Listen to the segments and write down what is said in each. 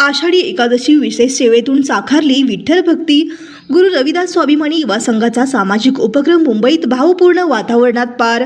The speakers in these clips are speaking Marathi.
आषाढी एकादशी विशेष सेवेतून साकारली विठ्ठल भक्ती. गुरु रविदास स्वाभिमानी युवा संघाचा सामाजिक उपक्रम मुंबईत भावपूर्ण वातावरणात पार.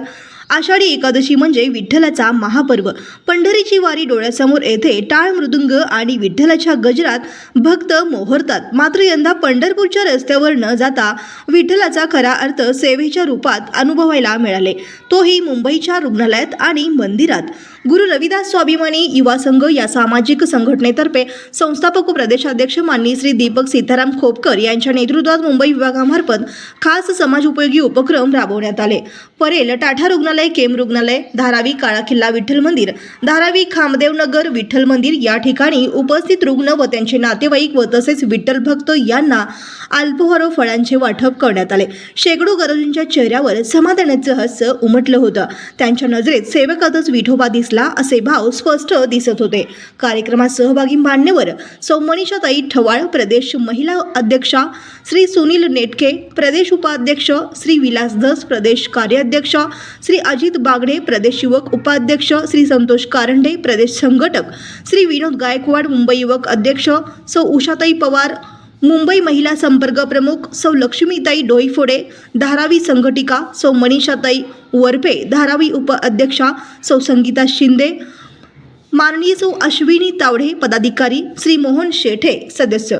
आषाढी एकादशी म्हणजे विठ्ठलाचा महापर्व. पंढरीची वारी डोळ्यासमोर येथे टाळ मृदुंग आणि विठ्ठलाच्या गजरात भक्त मोहरतात. मात्र यंदा पंढरपूरच्या रस्त्यावर न जाता विठ्ठलाचा खरा अर्थ सेवेच्या रूपात अनुभवायला मिळाले. तोही मुंबईच्या रुग्णालयात आणि मंदिरात. गुरु रविदास स्वाभिमानी युवा संघ या सामाजिक संघटनेतर्फे संस्थापक व प्रदेशाध्यक्ष माननीय श्री दीपक सीताराम खोपकर यांच्या नेतृत्वात मुंबई विभागामार्फत खास समाज उपयोगी उपक्रम राबवण्यात आले. परेल टाठा रुग्णालय केम रुग्णालय धारावी काळा किल्ला विठ्ठल मंदिर धारावी खामदेव नगर विठ्ठल मंदिर या ठिकाणी उपस्थित रुग्ण व त्यांचे नातेवाईक व तसेच विठ्ठल भक्त यांना अल्पहार व फळांचे वाटप करण्यात आले. शेकडो गरजूंच्या चेहऱ्यावर समाधानाचं हास्य उमटलं होतं. त्यांच्या नजरेत सेवकातच विठोबा दिसला असे भाव स्पष्ट दिसत होते. कार्यक्रमात सहभागी मान्यवर सौ मनीषाताई ठवाळ प्रदेश महिला अध्यक्षा श्री सुनील नेटके प्रदेश उपाध्यक्ष श्री विलास धस प्रदेश कार्याध्यक्ष श्री अजित बागडे प्रदेश युवक उपाध्यक्ष श्री संतोष कारंडे प्रदेश संघटक श्री विनोद गायकवाड मुंबई युवक अध्यक्ष सौ उषाताई पवार मुंबई महिला संपर्क प्रमुख सौ लक्ष्मीताई डोईफोडे धारावी संघटिका सौ मनीषाताई वरपे धारावी उपअध्यक्षा सौ संगीता शिंदे माननीय सौ अश्विनी तावडे पदाधिकारी श्री मोहन शेठे सदस्य।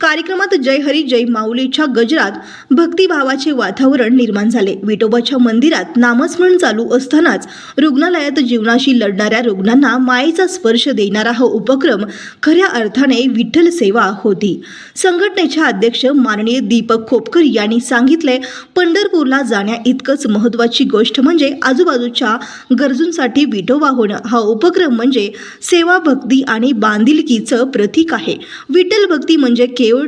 कार्यक्रमात जय हरी जय माऊलीच्या गजरात भक्तिभावाचे वातावरण निर्माण झाले. विठोबाच्या मंदिरात नामस्मरण चालू असतानाच रुग्णालयात जीवनाशी लढणाऱ्या रुग्णांना मायेचा स्पर्श देणारा हा उपक्रम खऱ्या अर्थाने विठ्ठल सेवा होती. संघटनेचे अध्यक्ष माननीय दीपक खोपकर यांनी सांगितले पंढरपूरला जाण्या इतकंच महत्त्वाची गोष्ट म्हणजे आजूबाजूच्या गरजूंसाठी विठोबा होणं. हा उपक्रम म्हणजे सेवा भक्ती आणि बांधिलकीचं प्रतीक आहे. विठ्ठल भक्ती म्हणजे केवळ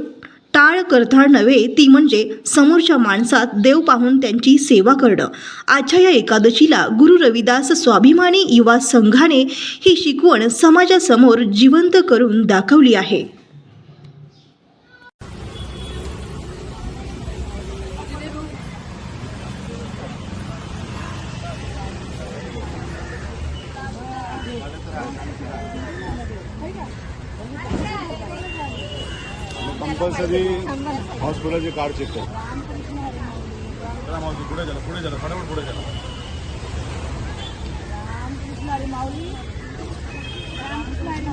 टाळ करता नव्हे ती म्हणजे समोरच्या माणसात देव पाहून त्यांची सेवा करणं. आजच्या या एकादशीला गुरु रविदास स्वाभिमानी युवा संघाने ही शिकवण समाजासमोर जिवंत करून दाखवली आहे. कंपल्सरी हॉस्पिटलचे कार्ड चेक कर. मावशी पुढे चला पुढे चला फटाफट पुढे चला. रामकृष्ण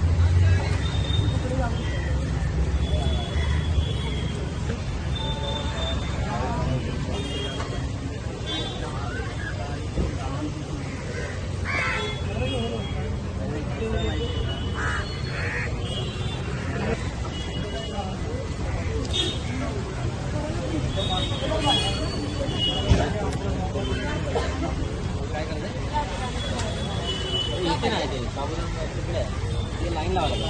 इथे नाही ते. बाबूराव तिकडे ते लाईन लावायला